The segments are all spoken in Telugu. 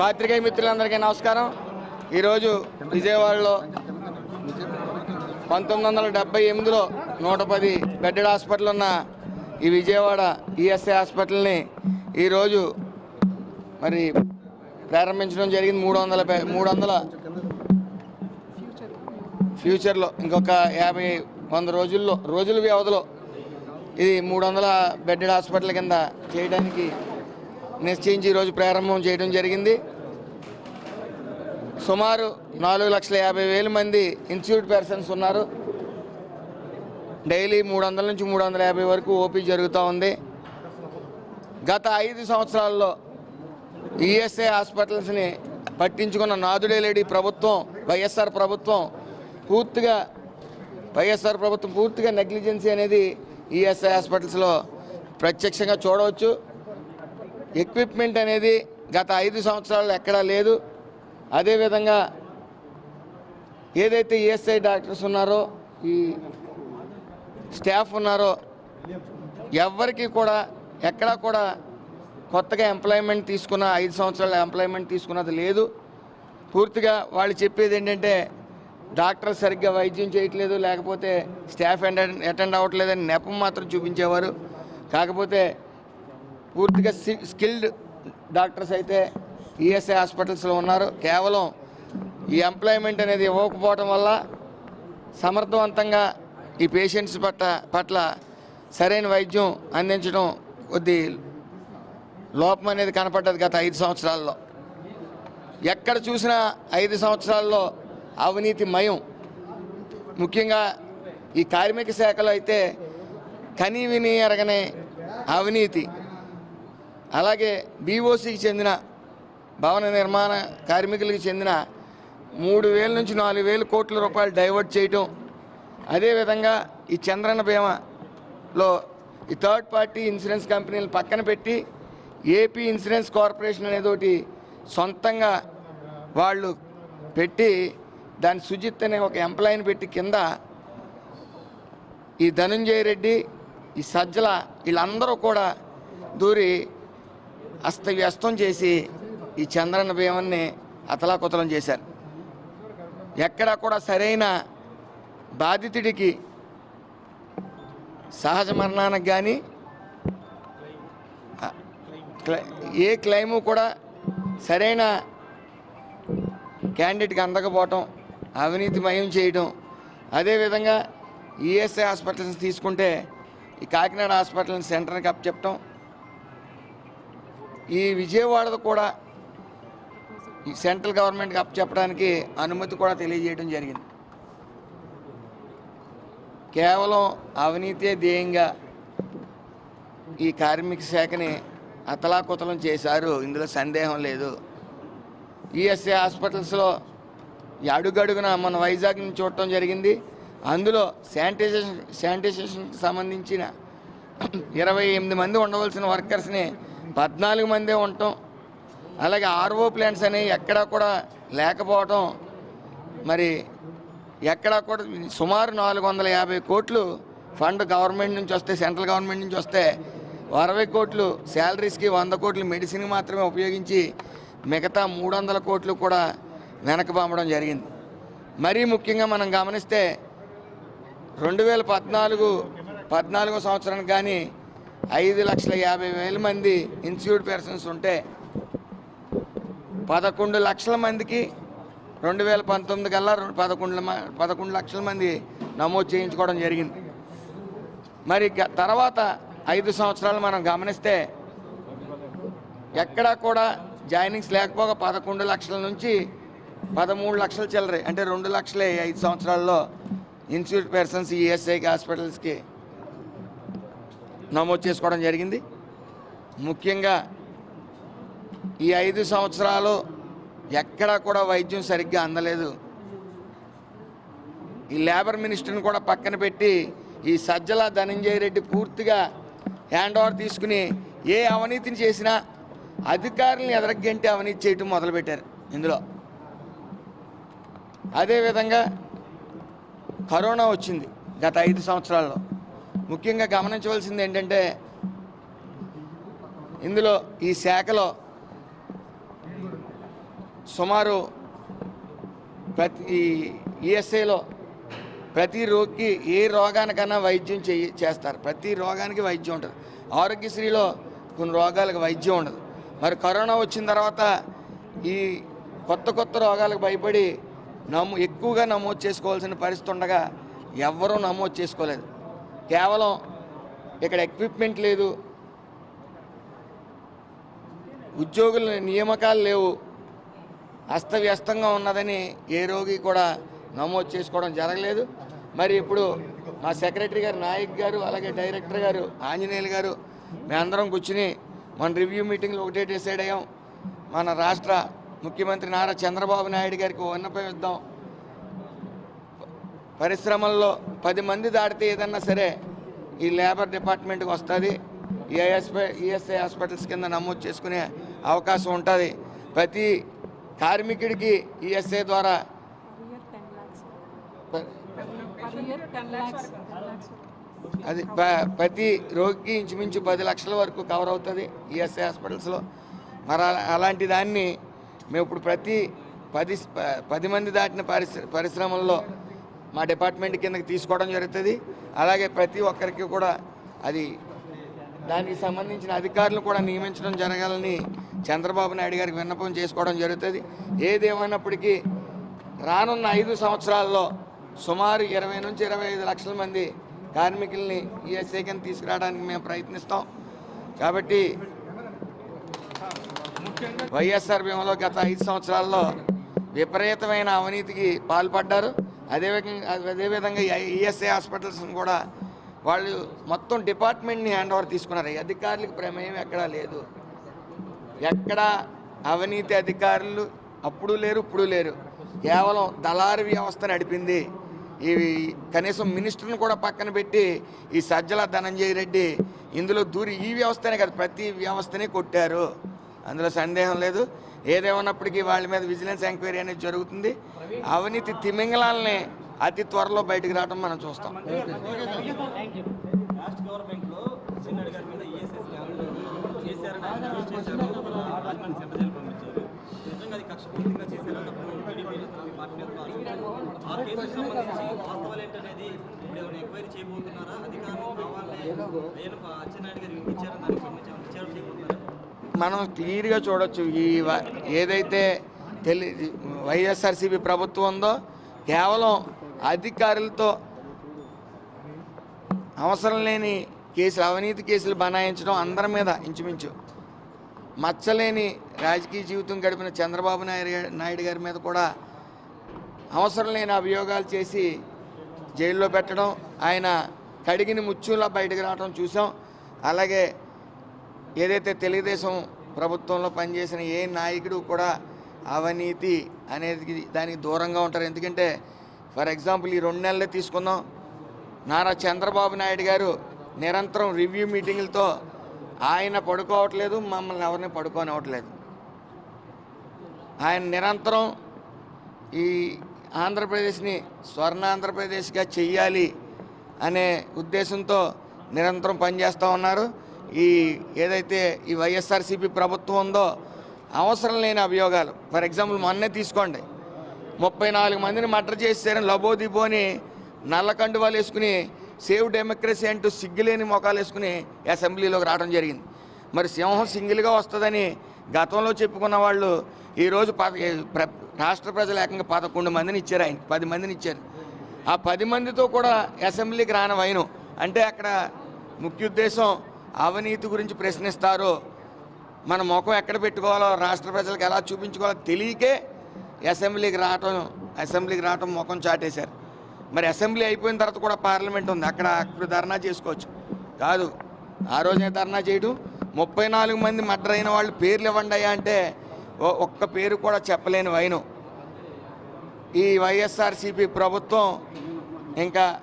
పాత్రికేయ మిత్రులందరికీ నమస్కారం. ఈరోజు విజయవాడలో పంతొమ్మిది వందల డెబ్బై ఎనిమిదిలో నూట పది బెడ్డెడ్ హాస్పిటల్ ఉన్న ఈ విజయవాడ ఈఎస్ఐ హాస్పిటల్ని ఈరోజు మరి ప్రారంభించడం జరిగింది. మూడు వందల మూడు వందల ఫ్యూచర్లో. ఇంకొక యాభై వంద రోజుల్లో రోజుల వ్యవధిలో ఇది మూడు వందల బెడ్డెడ్ హాస్పిటల్ కింద చేయడానికి నిశ్చయించి ఈరోజు ప్రారంభం చేయడం జరిగింది. సుమారు నాలుగు లక్షల యాభై వేల మంది ఇన్స్టిట్యూట్ పర్సన్స్ ఉన్నారు. డైలీ మూడు వందల నుంచి మూడు వందల యాభై వరకు ఓపీ జరుగుతూ ఉంది. గత ఐదు సంవత్సరాల్లో ఈఎస్ఐ హాస్పిటల్స్ని పట్టించుకున్న నాదుడే లేడి ప్రభుత్వం వైఎస్ఆర్ ప్రభుత్వం పూర్తిగా వైఎస్ఆర్ ప్రభుత్వం పూర్తిగా నెగ్లిజెన్సీ అనేది ఈఎస్ఐ హాస్పిటల్స్లో ప్రత్యక్షంగా చూడవచ్చు. ఎక్విప్మెంట్ అనేది గత ఐదు సంవత్సరాలు ఎక్కడా లేదు. అదేవిధంగా ఏదైతే ఈఎస్ఐ డాక్టర్స్ ఉన్నారో ఈ స్టాఫ్ ఉన్నారో ఎవరికి కూడా ఎక్కడా కూడా కొత్తగా ఎంప్లాయ్మెంట్ తీసుకున్న ఐదు సంవత్సరాల ఎంప్లాయ్మెంట్ తీసుకున్నది లేదు. పూర్తిగా వాళ్ళు చెప్పేది ఏంటంటే డాక్టర్ సరిగ్గా వైద్యం చేయట్లేదు లేకపోతే స్టాఫ్ అటెండ్ అటెండ్ అవ్వట్లేదని నెపం మాత్రం చూపించేవారు. కాకపోతే పూర్తిగా సి- స్కిల్డ్ డాక్టర్స్ అయితే ఈఎస్ఐ హాస్పిటల్స్లో ఉన్నారు. కేవలం ఈ ఎంప్లాయ్మెంట్ అనేది ఇవ్వకపోవడం వల్ల సమర్థవంతంగా ఈ పేషెంట్స్ పట్ల పట్ల సరైన వైద్యం అందించడం కొద్ది లోపం అనేది కనపడ్డది గత ఐదు సంవత్సరాల్లో. ఎక్కడ చూసినా ఐదు సంవత్సరాల్లో అవినీతి మయం ముఖ్యంగా ఈ కార్మిక శాఖలో అయితే కనీ విని ఎరగనే అవినీతి. అలాగే బీఓసికి చెందిన భవన నిర్మాణ కార్మికులకు చెందిన మూడు వేల నుంచి నాలుగు వేల కోట్ల రూపాయలు డైవర్ట్ చేయటం. అదేవిధంగా ఈ చంద్రన్న బీమాలో ఈ థర్డ్ పార్టీ ఇన్సూరెన్స్ కంపెనీలు పక్కన పెట్టి ఏపీ ఇన్సూరెన్స్ కార్పొరేషన్ అనేది ఒకటి సొంతంగా వాళ్ళు పెట్టి దాని సుజిత్ అనే ఒక ఎంప్లాయీని పెట్టి కింద ఈ ధనుంజయ రెడ్డి ఈ సజ్జల వీళ్ళందరూ కూడా దూరి అస్తవ్యస్తం చేసి ఈ చంద్రన్న భీమన్ని అతలాకుతలం చేశారు. ఎక్కడా కూడా సరైన బాధితుడికి సహజ మరణానికి కానీ ఏ క్లెయిము కూడా సరైన క్యాండిడేట్కి అందకపోవటం అవినీతిమయం చేయడం అదేవిధంగా ఈఎస్ఐ హాస్పిటల్స్ తీసుకుంటే ఈ కాకినాడ హాస్పిటల్ సెంటర్కి కప్ చెప్పటం. ఈ విజయవాడలో కూడా ఈ సెంట్రల్ గవర్నమెంట్కి అప్ చెప్పడానికి అనుమతి కూడా తెలియజేయడం జరిగింది. కేవలం అవినీతే ధ్యేయంగా ఈ కార్మిక శాఖని అతలాకుతలం చేశారు. ఇందులో సందేహం లేదు. ఈఎస్ఐ హాస్పిటల్స్లో ఈ అడుగడుగున మన వైజాగ్ని చూడటం జరిగింది. అందులో శానిటైజేషన్ శానిటైజేషన్కి సంబంధించిన ఇరవై ఎనిమిది మంది ఉండవలసిన వర్కర్స్ని పద్నాలుగు మందే ఉండటం అలాగే ఆర్ఓ ప్లాంట్స్ అనేవి ఎక్కడా కూడా లేకపోవటం. మరి ఎక్కడా కూడా సుమారు నాలుగు వందల యాభై కోట్లు ఫండ్ గవర్నమెంట్ నుంచి వస్తే సెంట్రల్ గవర్నమెంట్ నుంచి వస్తే అరవై కోట్లు శాలరీస్కి వంద కోట్లు మెడిసిన్ మాత్రమే ఉపయోగించి మిగతా మూడు వందల కోట్లు కూడా వెనక పంపడం జరిగింది. మరీ ముఖ్యంగా మనం గమనిస్తే రెండు వేల పద్నాలుగు పద్నాలుగో సంవత్సరానికి కానీ ఐదు లక్షల యాభై వేల మంది ఇన్స్టిట్యూట్ పర్సన్స్ ఉంటే పదకొండు లక్షల మందికి రెండు వేల పంతొమ్మిది కల్లా పదకొండు పదకొండు లక్షల మంది నమోదు చేయించుకోవడం జరిగింది. మరి గ- తర్వాత ఐదు సంవత్సరాలు మనం గమనిస్తే ఎక్కడా కూడా జాయినింగ్స్ లేకపోగా పదకొండు లక్షల నుంచి పదమూడు లక్షల చిల్లరే అంటే రెండు లక్షలే ఐదు సంవత్సరాల్లో ఇన్స్టిట్యూట్ పర్సన్స్ ఈఎస్ఐకి హాస్పిటల్స్కి నమోదు చేసుకోవడం జరిగింది. ముఖ్యంగా ఈ ఐదు సంవత్సరాలు ఎక్కడా కూడా వైద్యం సరిగ్గా అందలేదు. ఈ లేబర్ మినిస్టర్ని కూడా పక్కన పెట్టి ఈ సజ్జల ధనంజయ రెడ్డి పూర్తిగా హ్యాండ్ ఓవర్ తీసుకుని ఏ అవినీతిని చేసినా అధికారులను ఎదరగ్గంటే అవినీతి చేయటం మొదలుపెట్టారు ఇందులో. అదేవిధంగా కరోనా వచ్చింది గత ఐదు సంవత్సరాల్లో. ముఖ్యంగా గమనించవలసింది ఏంటంటే ఇందులో ఈ శాఖలో సుమారు ప్రతి ఈ ఈఎస్ఐలో ప్రతి రోగికి ఏ రోగానికైనా వైద్యం చేయి చేస్తారు. ప్రతి రోగానికి వైద్యం ఉంటుంది. ఆరోగ్యశ్రీలో కొన్ని రోగాలకు వైద్యం ఉండదు. మరి కరోనా వచ్చిన తర్వాత ఈ కొత్త కొత్త రోగాలకు భయపడి నమో ఎక్కువగా నమోదు చేసుకోవాల్సిన పరిస్థితి ఉండగా ఎవ్వరూ నమోదు చేసుకోలేదు. కేవలం ఇక్కడ ఎక్విప్మెంట్ లేదు. ఉద్యోగుల నియామకాలు లేవు. అస్తవ్యస్తంగా ఉన్నదని ఏ రోగి కూడా నమోదు చేసుకోవడం జరగలేదు. మరి ఇప్పుడు మా సెక్రటరీ గారు నాయక్ గారు అలాగే డైరెక్టర్ గారు ఆంజనేయులు గారు మేమందరం కూర్చుని మన రివ్యూ మీటింగ్లో ఒకటే డిసైడ్ అయ్యాం. మన రాష్ట్ర ముఖ్యమంత్రి నారా చంద్రబాబు నాయుడు గారికి విన్నపం ఇద్దాం పరిశ్రమల్లో పది మంది దాటితే ఏదన్నా సరే ఈ లేబర్ డిపార్ట్మెంట్కి వస్తుంది. ఏఎస్పై ఈఎస్ఐ హాస్పిటల్స్ కింద నమోదు చేసుకునే అవకాశం ఉంటుంది. ప్రతి కార్మికుడికి ఈఎస్ఐ ద్వారా అది ప- ప్రతి రోగికి ఇంచుమించు పది లక్షల వరకు కవర్ అవుతుంది ఈఎస్ఐ హాస్పిటల్స్లో. మరి అలాంటి దాన్ని మేము ఇప్పుడు ప్రతి పది పది మంది దాటిన పరిశ్ర పరిశ్రమల్లో మా డిపార్ట్మెంట్ కిందకి తీసుకోవడం జరుగుతుంది. అలాగే ప్రతి ఒక్కరికి కూడా అది దానికి సంబంధించిన అధికారులు కూడా నియమించడం జరగాలని చంద్రబాబు నాయుడు గారికి విన్నపం చేసుకోవడం జరుగుతుంది. ఏదేమైనప్పటికీ రానున్న ఐదు సంవత్సరాల్లో సుమారు ఇరవై నుంచి ఇరవై ఐదు లక్షల మంది కార్మికుల్ని ఈఎస్ఏ కింద తీసుకురావడానికి మేము ప్రయత్నిస్తాం. కాబట్టి వైఎస్ఆర్ బీమాలో గత ఐదు సంవత్సరాల్లో విపరీతమైన అవినీతికి పాల్పడ్డారు. అదేవిధంగా అదేవిధంగా ఈఎస్ఐ హాస్పిటల్స్ని కూడా వాళ్ళు మొత్తం డిపార్ట్మెంట్ని హ్యాండ్ ఓవర్ తీసుకున్నారు. ఈ అధికారులకు ప్రమేయం ఎక్కడా లేదు. ఎక్కడ అవినీతి అధికారులు అప్పుడు లేరు ఇప్పుడు లేరు. కేవలం దళారు వ్యవస్థ నడిపింది. ఇవి కనీసం మినిస్టర్ని కూడా పక్కన పెట్టి ఈ సజ్జల ధనంజయ రెడ్డి ఇందులో దూరి ఈ వ్యవస్థనే కాదు ప్రతి వ్యవస్థనే కొట్టారు. అందులో సందేహం లేదు. ఏదేమన్నప్పటికీ వాళ్ళ మీద విజిలెన్స్ ఎంక్వైరీ అనేది జరుగుతుంది. అవినీతి తిమింగళాలని అతి త్వరలో బయటకు రావడం మనం చూస్తాం. గవర్నమెంట్ మీద అది సంబంధించి చేయబోతున్నారా కావాలని అచ్చెన్నాయుడు గారు ఇచ్చారని దానికి మనం క్లియర్గా చూడొచ్చు. ఈ వ- ఏదైతే తెలి వైఎస్ఆర్సీపీ ప్రభుత్వం ఉందో కేవలం అధికారులతో అవసరం లేని కేసులు అవినీతి కేసులు బనాయించడం అందరి మీద ఇంచుమించు. మచ్చలేని రాజకీయ జీవితం గడిపిన చంద్రబాబు నాయుడు నాయుడు గారి మీద కూడా అవసరం లేని అభియోగాలు చేసి జైల్లో పెట్టడం ఆయన కడిగిన ముచ్చులా బయటకు రావడం చూసాం. అలాగే ఏదైతే తెలుగుదేశం ప్రభుత్వంలో పనిచేసిన ఏ నాయకుడు కూడా అవినీతి అనేది దానికి దూరంగా ఉంటారు. ఎందుకంటే ఫర్ ఎగ్జాంపుల్ ఈ రెండు నెలలే తీసుకుందాం. నారా చంద్రబాబు నాయుడు గారు నిరంతరం రివ్యూ మీటింగులతో ఆయన పడుకోవట్లేదు మమ్మల్ని ఎవరిని పడుకోనివ్వట్లేదు. ఆయన నిరంతరం ఈ ఆంధ్రప్రదేశ్ని స్వర్ణ ఆంధ్రప్రదేశ్గా చెయ్యాలి అనే ఉద్దేశంతో నిరంతరం పనిచేస్తూ ఉన్నారు. ఈ ఏదైతే ఈ వైఎస్ఆర్సీపీ ప్రభుత్వం ఉందో అవసరం లేని అభియోగాలు. ఫర్ ఎగ్జాంపుల్ మొన్నే తీసుకోండి. ముప్పై నాలుగు మందిని మర్డర్ చేశారని లబోదిబోని నల్ల కండువాలు వేసుకుని సేవ్ డెమోక్రసీ అంటూ సిగ్గులేని మొఖాలు వేసుకుని అసెంబ్లీలోకి రావడం జరిగింది. మరి సింహం సింగిల్గా వస్తుందని గతంలో చెప్పుకున్న వాళ్ళు ఈరోజు పద రాష్ట్ర ప్రజలు ఏకంగా పదకొండు మందిని ఇచ్చారు ఆయన పది మందిని ఇచ్చారు. ఆ పది మందితో కూడా అసెంబ్లీకి రాని వైను. అంటే అక్కడ ముఖ్య ఉద్దేశం అవినీతి గురించి ప్రశ్నిస్తారో మన ముఖం ఎక్కడ పెట్టుకోవాలో రాష్ట్ర ప్రజలకు ఎలా చూపించుకోవాలో తెలియకే అసెంబ్లీకి రావటం అసెంబ్లీకి రావటం ముఖం చాటేశారు. మరి అసెంబ్లీ అయిపోయిన తర్వాత కూడా పార్లమెంట్ ఉంది. అక్కడ అక్కడ ధర్నా చేసుకోవచ్చు. కాదు ఆ రోజే ధర్నా చేయడం. ముప్పై నాలుగు మంది మర్డర్ అయిన వాళ్ళు పేర్లు ఇవ్వండి అయ్యా అంటే ఒక్క పేరు కూడా చెప్పలేని వైను. ఈ వైఎస్ఆర్సీపీ ప్రభుత్వం ఇంకా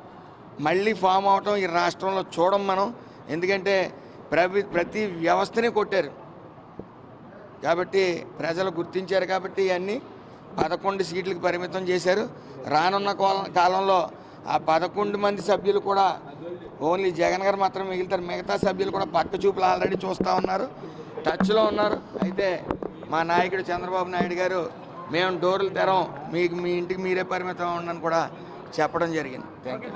మళ్ళీ ఫామ్ అవటం ఈ రాష్ట్రంలో చూడం మనం. ఎందుకంటే ప్రతి ప్రతి వ్యవస్థని కొట్టారు. కాబట్టి ప్రజలు గుర్తించారు కాబట్టి ఇవన్నీ పదకొండు సీట్లకు పరిమితం చేశారు. రానున్న కాలంలో ఆ పదకొండు మంది సభ్యులు కూడా ఓన్లీ జగన్ గారు మాత్రం మిగులుతారు. మిగతా సభ్యులు కూడా పక్క చూపులు ఆల్రెడీ చూస్తూ ఉన్నారు. టచ్లో ఉన్నారు. అయితే మా నాయకుడు చంద్రబాబు నాయుడు గారు మేము డోర్లు తెరం మీకు మీ ఇంటికి మీరే పరిమితం ఉండని కూడా చెప్పడం జరిగింది. Thank you